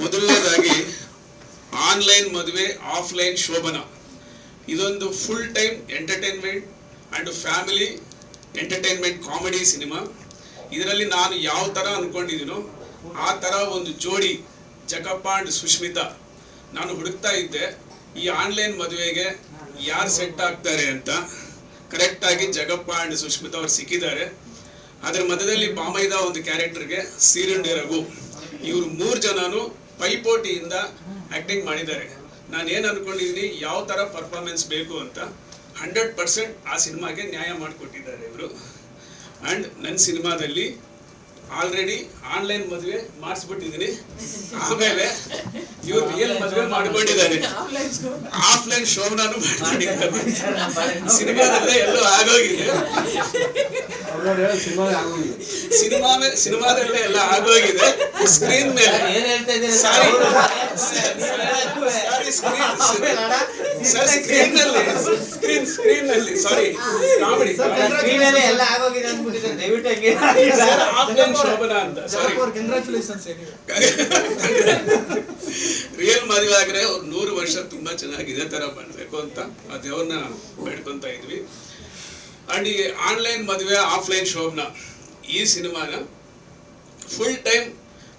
ಮೊದಲನೇದಾಗಿ ಆನ್ಲೈನ್ ಮದುವೆ, ಆಫ್ಲೈನ್ ಶೋಭನ. ಇದೊಂದು full time entertainment and family entertainment comedy cinema ಇದರಲ್ಲಿ ನಾನು ಯಾವ ಥರ ಅಂದ್ಕೊಂಡಿದ್ದೀನೋ ಆ ಥರ ಒಂದು ಜೋಡಿ ಜಗಪ್ಪ ಆ್ಯಂಡ್ ಸುಷ್ಮಿತಾ ನಾನು ಹುಡುಕ್ತಾ ಇದ್ದೆ. ಈ ಆನ್ಲೈನ್ ಮದುವೆಗೆ ಯಾರು ಸೆಟ್ ಆಗ್ತಾರೆ ಅಂತ ಕರೆಕ್ಟಾಗಿ ಜಗಪ್ಪ ಆ್ಯಂಡ್ ಸುಷ್ಮಿತಾ ಅವ್ರು ಸಿಕ್ಕಿದ್ದಾರೆ. ಅದರ ಮಧ್ಯದಲ್ಲಿ ಬಾಮೈದ ಒಂದು ಕ್ಯಾರೆಕ್ಟರ್ಗೆ ಸೀರಂಡಿ ರಘು. ಇವರು ಮೂರು ಜನನು ಪೈಪೋಟಿಯಿಂದ ಆಕ್ಟಿಂಗ್ ಮಾಡಿದ್ದಾರೆ. ನಾನು ಏನು ಅನ್ಕೊಂಡಿದ್ದೀನಿ ಯಾವ ಥರ ಪರ್ಫಾರ್ಮೆನ್ಸ್ ಬೇಕು ಅಂತ ಹಂಡ್ರೆಡ್ ಪರ್ಸೆಂಟ್ ಆ ಸಿನಿಮಾಗೆ ನ್ಯಾಯ ಮಾಡಿಕೊಟ್ಟಿದ್ದಾರೆ ಇವರು. ಆ್ಯಂಡ್ ನನ್ನ ಸಿನಿಮಾದಲ್ಲಿ ಆಲ್ರೆಡಿ ಆನ್ಲೈನ್ ಮದುವೆ ಮಾಡಿಸ್ಬಿಟ್ಟಿದ್ದೀನಿ ಆಮೇಲೆ ಇವ್ರು ರಿಯಲ್ ಮದುವೆ ಮಾಡ್ಕೊಂಡಿದ್ದಾರೆ. ಆಫ್ಲೈನ್ ಶೋಭನಾನು ಮಾಡ್ಕೊಂಡಿದ್ದಾರೆ ಸಿನಿಮಾದಲ್ಲೇ ಎಲ್ಲೂ ಆಗೋಗಿದೆ. ಸಿನಿಮಾ ಸಿನಿಮಾದಲ್ಲೇ ಎಲ್ಲ ಆಗೋಗಿದೆ. ಸ್ಕ್ರೀನ್ ಮೇಲೆ. ಏನ್ ಹೇಳ್ತಾ ಇದ್ದೀರಾ? ಸಾರಿ ಸಾರಿ ಸರ್ ಸ್ಕ್ರೀನ್ನಲ್ಲಿ ಸ್ಕ್ರೀನ್ ಸ್ಕ್ರೀನ್ನಲ್ಲಿ ಸಾರಿ ಕಾಮಿಡಿ ಸ್ಕ್ರೀನಲ್ಲಿ ಎಲ್ಲ ಆಗೋಗಿದೆ ಅಂದ್ಬಿಟ್ಟಿದೆ ದಯವಿಟ್ಟು ಹಂಗೆ ಸರ್ ಆಫ್ಲೈನ್ ಶೋಭನಾ ಅಂತ. ಸಾರಿ ಕಂಗ್ರ್ಯಾಚುಲೇಷನ್ಸ್ ಏನಿವೆ ರಿಯಲ್ ಮದುವೆ ಆದ್ರೆ ಅವ್ರು ನೂರು ವರ್ಷ ತುಂಬಾ ಚೆನ್ನಾಗಿ ಇದೇ ತರ ಮಾಡ್ಬೇಕು ಅಂತ ಆ ದೇವ್ರನ್ನ ಬೇಡ್ಕೊಂತ ಇದ್ವಿ. ಅಂಡ್ ಈ ಆನ್ಲೈನ್ ಮದುವೆ ಆಫ್ಲೈನ್ ಶೋಭನ ಈ ಸಿನಿಮಾನ ಫುಲ್ ಟೈಮ್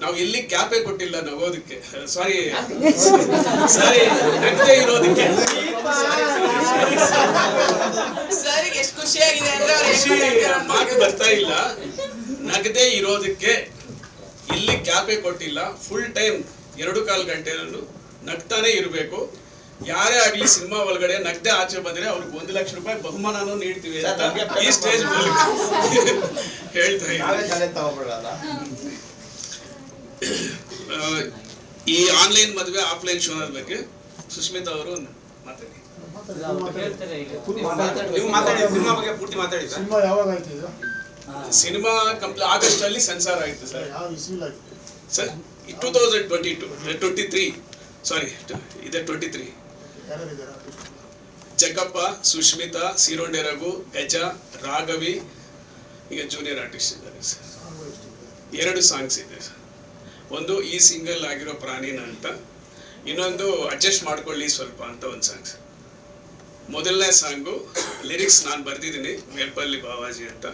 ನಾವು ಎಲ್ಲಿ ಕ್ಯಾಪೇ ಕೊಟ್ಟಿಲ್ಲ ನಗೋದಕ್ಕೆ ಸಾರಿ ಸಾರಿ ನಗದೆ ಇರೋದಕ್ಕೆ. ಮಾತು ಬರ್ತಾ ಇಲ್ಲ. ನಗದೆ ಇರೋದಕ್ಕೆ ಇಲ್ಲಿ ಕ್ಯಾಪೇ ಕೊಟ್ಟಿಲ್ಲ. ಫುಲ್ ಟೈಮ್ ಎರಡು ಕಾಲು ಗಂಟೆನಲ್ಲೂ ನಗ್ತಾನೆ ಇರಬೇಕು. ಯಾರೇ ಆಗ್ಲಿ ಸಿನಿಮಾ ಒಳಗಡೆ ನಗ್ದೆ ಆಚೆ ಬಂದ್ರೆ ಅವ್ರಿಗೆ ಒಂದು ಲಕ್ಷ ರೂಪಾಯಿ ಬಹುಮಾನನೂ ನೀಡ್ತೀವಿ ಅಂತ ಈ ಸ್ಟೇಜ್ ಮೂಲಕ ಹೇಳ್ತಾ ಈ ಆನ್ಲೈನ್ ಮದುವೆ ಆಫ್ಲೈನ್ ಶೋ ಬಗ್ಗೆ ಸುಸ್ಮಿತಾ ಅವರು ಮಾತಾಡಿ. ಹೇಳ್ತಾರೆ ನೀವು ಮಾತಾಡಿ ಸಿನಿಮಾ ಬಗ್ಗೆ ಪೂರ್ತಿ ಮಾತಾಡಿ ಸರ್. ಸಿನಿಮಾ ಯಾವಾಗ ಆಯ್ತು ಇದು? ಸಿನಿಮಾ ಕಂಪ್ಲೀಟ್ ಆಗಸ್ಟ್ ಅಲ್ಲಿ ಸೆನ್ಸಾರ್ ಆಯ್ತು sir. Sir two thousand twenty two twenty three ಸಾರಿ ಇದೆ ಟ್ವೆಂಟಿ ತ್ರೀ ಜಗ್ಗಪ್ಪ ಸುಷ್ಮಿತಾ ಸಿರೋಂಡೆ ರಘು, ಗಜ, ರಾಘವಿ, ಈಗ ಜೂನಿಯರ್ ಆರ್ಟಿಸ್ಟ್ ಇದ್ದಾರೆ ಸರ್. ಎರಡು ಸಾಂಗ್ಸ್ ಇದೆ ಸರ್. ಒಂದು ಈ ಸಿಂಗಲ್ ಆಗಿರೋ ಪ್ರಾಣಿನ ಅಂತ, ಇನ್ನೊಂದು ಅಡ್ಜಸ್ಟ್ ಮಾಡ್ಕೊಳ್ಳಿ ಸ್ವಲ್ಪ ಅಂತ ಒಂದು ಸಾಂಗ್ ಸರ್. ಮೊದಲನೇ ಸಾಂಗು ಲಿರಿಕ್ಸ್ ನಾನು ಬರೆದಿದ್ದೀನಿ ಮೇಲ್ಪಲ್ಲಿ ಬಾವಾಜಿ ಅಂತ.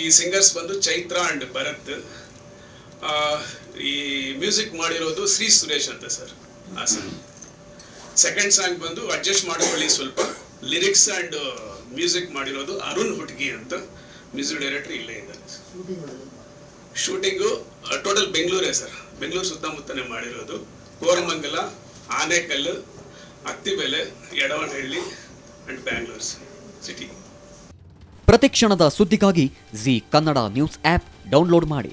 ಈ ಸಿಂಗರ್ಸ್ ಬಂದು ಚೈತ್ರ ಅಂಡ್ ಭರತ್. ಈ ಮ್ಯೂಸಿಕ್ ಮಾಡಿರೋದು ಶ್ರೀ ಸುರೇಶ್ ಅಂತ ಸರ್, ಆ ಸಾಂಗ್ ಸೆಕೆಂಡ್ ಸಾಂಗ್ ಬಂದು ಅಡ್ಜಸ್ಟ್ ಮಾಡ್ಕೊಳ್ಳಿ ಸ್ವಲ್ಪ. ಲಿರಿಕ್ಸ್ ಅಂಡ್ ಮ್ಯೂಸಿಕ್ ಮಾಡಿರೋದು ಅರುಣ್ ಹುಟ್ಗಿ ಅಂತ ಮ್ಯೂಸಿಕ್ ಡೈರೆಕ್ಟರ್ ಇಲ್ಲೇ ಇದ್ದಾರೆ. ಶೂಟಿಂಗ್ ಟೋಟಲ್ ಬೆಂಗಳೂರೇ ಸರ್. ಬೆಂಗಳೂರು ಸುತ್ತಮುತ್ತನೇ ಮಾಡಿರೋದು. ಕೋರಮಂಗಲ ಆನೇಕಲ್ಲು ಅತ್ತಿಬೆಲೆ ಯಡವನಹಳ್ಳಿ ಅಂಡ್ ಬ್ಯಾಂಗ್ಳೂರ್ ಸಿಟಿ ಪ್ರತಿ ಕ್ಷಣದ ಸುದ್ದಿಗಾಗಿ Zee Kannada news app download ಮಾಡಿ.